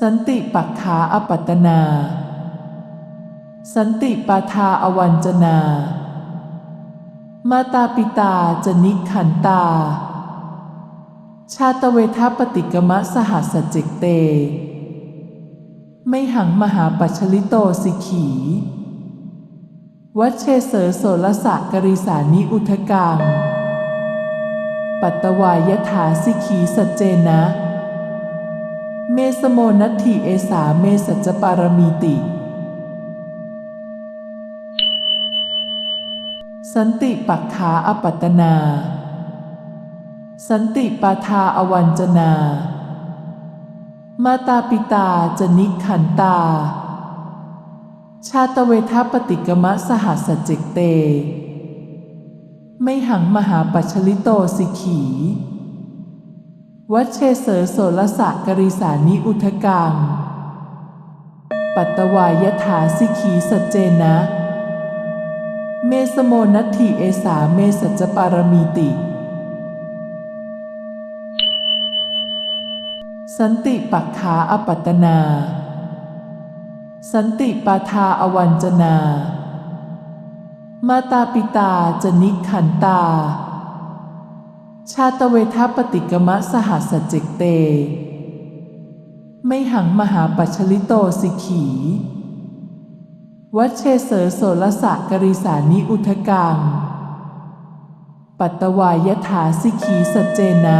สันติปักขาอปัตตนา สันติปาทาอวัญจนา มาตาปิตาจนิขันตา ชาตเวทัปฏิกมะสหัสจิกเต ไม่หังมหาปัชลิโตสิขี วัชเชเสโสรสะกริสานิอุทกัง ปัตตวายถาสิขีสัจเจนะ เมสโมนัตถิเอสาเมสัจปารมีติ สันติปักขาอปัตนา สันติปาทาอวัญจนา มาตาปิตาจนิขันตา ชาตเวทัปฏิกมะสหัสจิกเต ไม่หังมหาปัชลิโตสิขี วัชเชเสโสรสะกริสานิอุทกัง ปัตตวายถาสิขีสัจเจนะ เมสโมนัตถิเอสาเมสัจปารมีติ สันติปักขาอปัตตนา สันติปาทาอวัญจนา มาตาปิตาจนิขันตา ชาตเวทัปฏิกมะสหัสเจกเต ไม่หังมหาปัชลิโตสิขี วัชเชเสโสรสะกริสานิอุทกัง ปัตตวายถาสิขีสัจเจนะ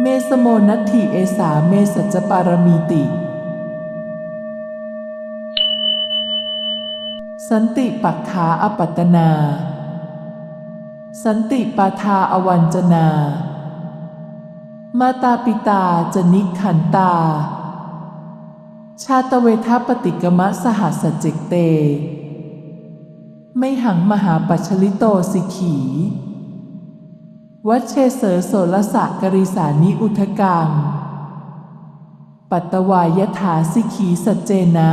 เมสโมนัตถิเอสาเมสัจปารมีติ สันติปักขาอปัตนา สันติปาทาอวัญจนา มาตาปิตาจนิขันตา ชาตเวทปฏิกมะสหัสจิกเต ไม่หังมหาปัชลิโตสิขี วัชเชเสโสรสะกริสานิอุทกัง ปัตตวายถาสิขีสัจเจนะ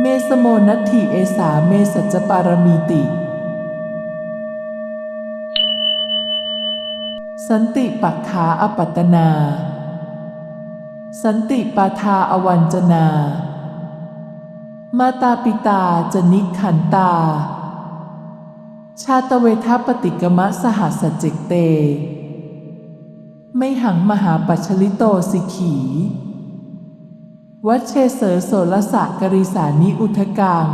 เมสโมนัตถิเอสาเมสัจปารมีติ สันติปักขาอปัตนา สันติปาทาอวัญจนา มาตาปิตาจนิขันตา ชาตเวทัปฏิกมะสหัสจิกเต ไม่หังมหาปัชลิโตสิขี วัชเชเสโสรสะกริสานิอุทกัง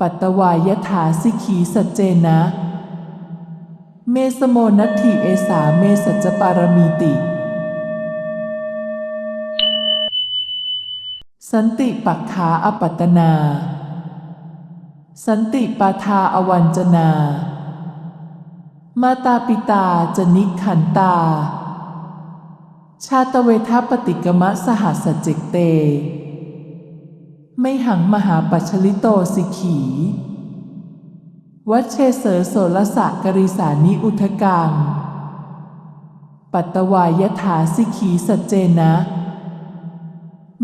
ปัตตวายถาสิขีสัจเจนะ เมสโมนัตถิเอสาเมสัจปารมีติ สันติปักขาอปัตนา สันติปาทาอวัญจนา มาตาปิตาจนิขันตา ชาตเวทัปฏิกมะสหัสจิกเต ไม่หังมหาปัชลิโตสิขี วัชเชเสโสรสะกริสานิอุทกัง ปัตตวายถาสิขีสัจเจนะ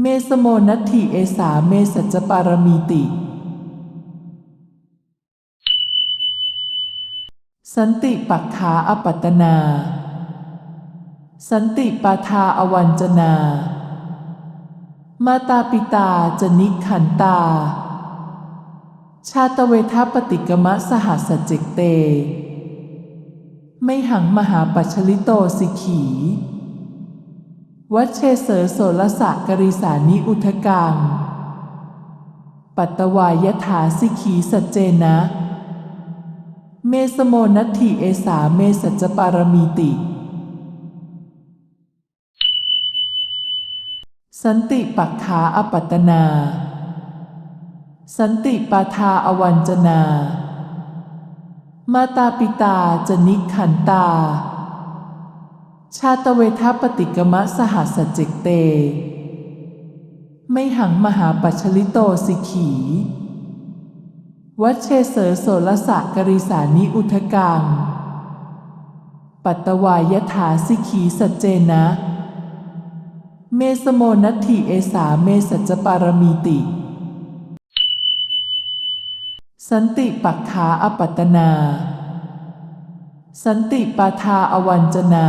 เมสโมนัตถิเอสาเมสัจปารมีติ สันติปักขาอปัตตนา สันติปาทาอวัญจนา มาตาปิตาจนิขันตา ชาตเวทปฏิกมะสหัสจิกเต ไม่หังมหาปัชลิโตสิขี วัชเชเสโสรสะกริสานิอุทกัง ปัตตวายถาสิขีสัจเจนะ เมสโมนัตถิเอสาเมสัจปารมีติ สันติปักขาอปัตนา สันติปาทาอวัญจนา มาตาปิตาจนิขันตา ชาตเวทปฏิกมะสหัสจิกเต ไม่หังมหาปัชลิโตสิขี วัชเชเสโสรสะกริสานิอุทกัง ปัตตวายถาสิขีสัจเจนะ เมสโมนัตถิเอสาเมสัจปารมีติ สันติปักขาอปัตนา สันติปาทาอวัญจนา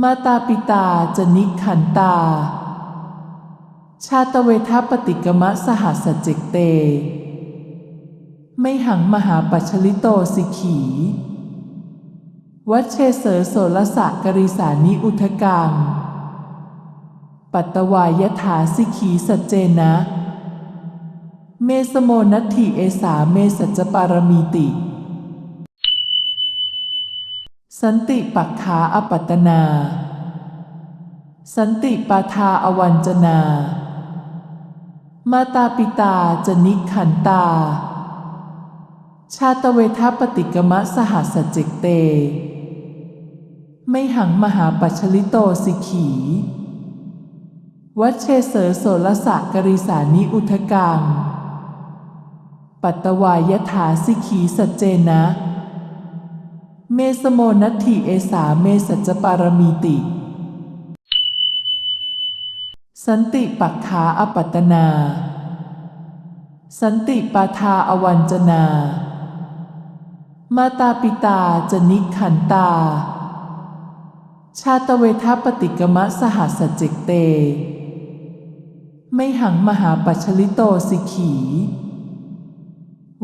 มาตาปิตาจนิขันตา ชาตเวทปฏิกมะสหัสเจกเต ไม่หังมหาปัชลิโตสิขี วัชเชเสโสรสะกริสานิอุทกัง ปัตตวายถาสิขีสัจเจนะ เมสโมนัตถิเอสาเมสัจปารมีติ สันติปักขาอปัตนา สันติปาทาอวัญจนา มาตาปิตาจนิขันตา ชาตเวทปฏิกมะสหัสเจกเต ไม่หังมหาปัชลิโตสิขี วัชเชเสโสรสะกริสานิอุทกัง ปัตตวายถาสิขีสัจเจนะ เมสโมนัตถิเอสาเมสัจปารมีติ สันติปักขาอปัตนา สันติปาทาอวัญจนา มาตาปิตาจนิขันตา ชาตเวทปฏิกมะสหัสเจกเต ไม่หังมหาปัชลิโตสิขี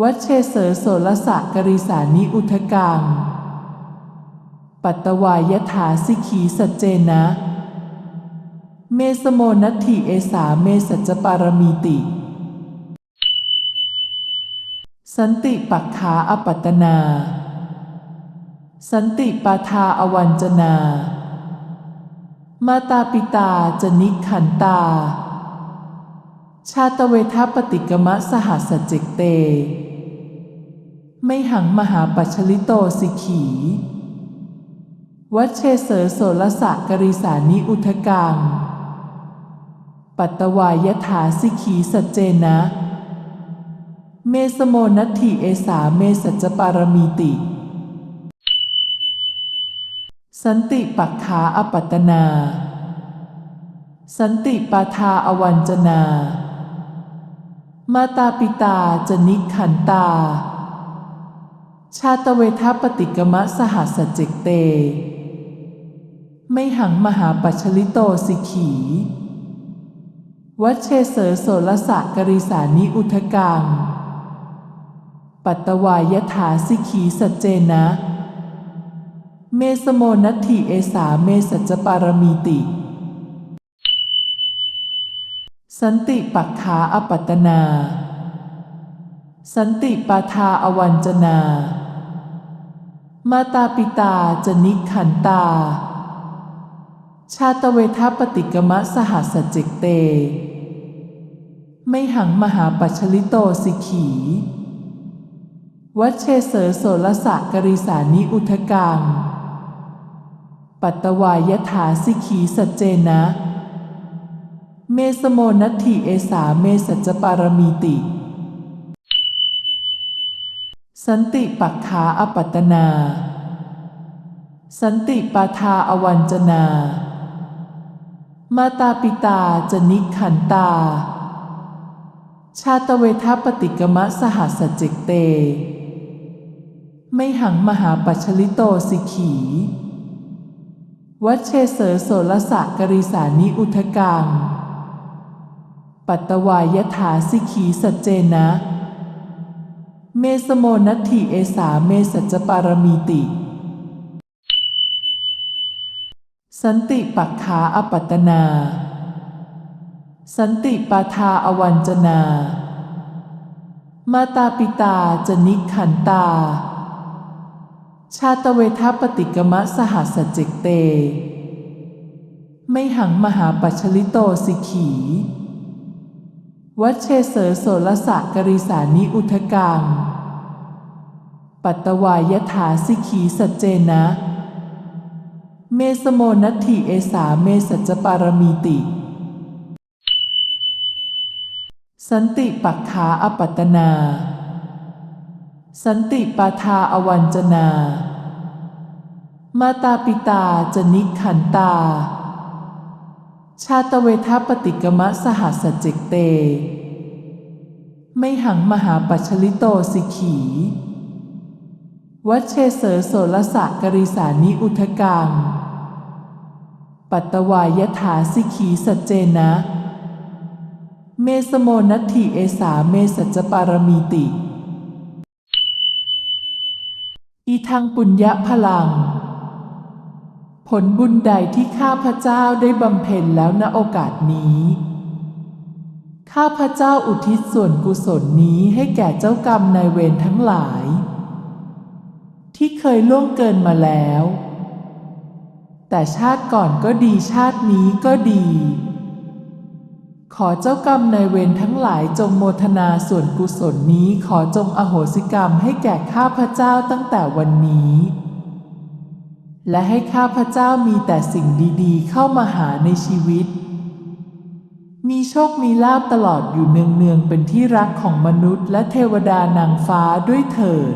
วัชเชเสโสรสะกริสานิอุทกัง ปัตตวายถาสิขีสัจเจนะ เมสโมนัตถิเอสาเมสัจปารมีติ สันติปักขาอปัตนา สันติปาทาอวัญจนา มาตาปิตาจนิขันตา ชาตเวทปฏิกมะสหัสเจกเต ไม่หังมหาปัชลิโตสิขี วัชเชเสโสรสะกริสานิอุทกัง ปัตตวายถาสิขีสัจเจนะ เมสโมนัตถิเอสาเมสัจปารมีติ สันติปักขาอปัตนา สันติปาทาอวัญจนา มาตาปิตาจนิขันตา ชาตเวทปฏิกมะสหัสเจกเต ไม่หังมหาปัชลิโตสิขี วัชเชเสโสรสะกริสานิอุทกัง ปัตตวายถาสิขีสัจเจนะ เมสโมนัตถิเอสาเมสัจปารมีติ สันติปักขาอปัตนา สันติปาทาอวัญจนา มาตาปิตาจนิขันตา ชาตเวทปฏิกมะสหัสเจกเต ไม่หังมหาปัชลิโตสิขี วัชเชเสโสรสะกริสานิอุทกัง ปัตตวายถาสิขีสัจเจนะ เมสโมนัตถิเอสาเมสัจจปารมีติ สันติปักขาอปัตนา สันติปาทาอวัญจนา มาตาปิตาจนิขันตา ชาตเวทปฏิกมะสหัสเจกเต ไม่หังมหาปัชลิโตสิขี วัชเชเสโสรสะกริสานิอุทกัง ปัตตวายถาสิขีสัจเจนะ มสโมนัตถิเอสาเมสัจปารมีติ สันติปักขาอปัตนา สันติปาทาอวัญจนา มาตาปิตาจนิขันตา ชาตเวทปฏิกมะสหัสเจกเต ไม่หังมหาปัชลิโตสิขีวัชเชเสโสรสะกริสานิอุทกัง ปัตตวายถาสิขีสัจเจนะ เมสโมนัตถิเอสาเมสัจปารมีติ สันติปักขาอปัตนา สันติปาทาอวัญจนา มาตาปิตาจนิขันตา ชาตเวทปฏิกมะสหัสเจกเต ไม่หังมหาปัชลิโตสิขี วัชเชเสโสรสะกริสานิอุทกัง ปัตตวายถาสิขีสัจเจนะ เมสโมนัตถิเอสาเมสัจปารมีติ อีทางปุญญพลัง ผลบุญใดที่ข้าพเจ้าได้บำเพ็ญแล้วณโอกาสนี้ ข้าพเจ้าอุทิศส่วนกุศลนี้ให้แก่เจ้ากรรมนายเวรทั้งหลาย ที่เคยล่วงเกินมาแล้ว แต่ชาติก่อนก็ดีชาตินี้ก็ดี ขอเจ้ากรรมนายเวรทั้งหลายจงโมทนาส่วนกุศลนี้ขอจงอโหสิกรรมให้แก่ข้าพเจ้าตั้งแต่วันนี้ และให้ข้าพเจ้ามีแต่สิ่งดีๆ เข้ามาหาในชีวิต มีโชคมีลาบตลอดอยู่เนืองๆเป็นที่รักของมนุษย์ และเทวดานางฟ้าด้วยเถิด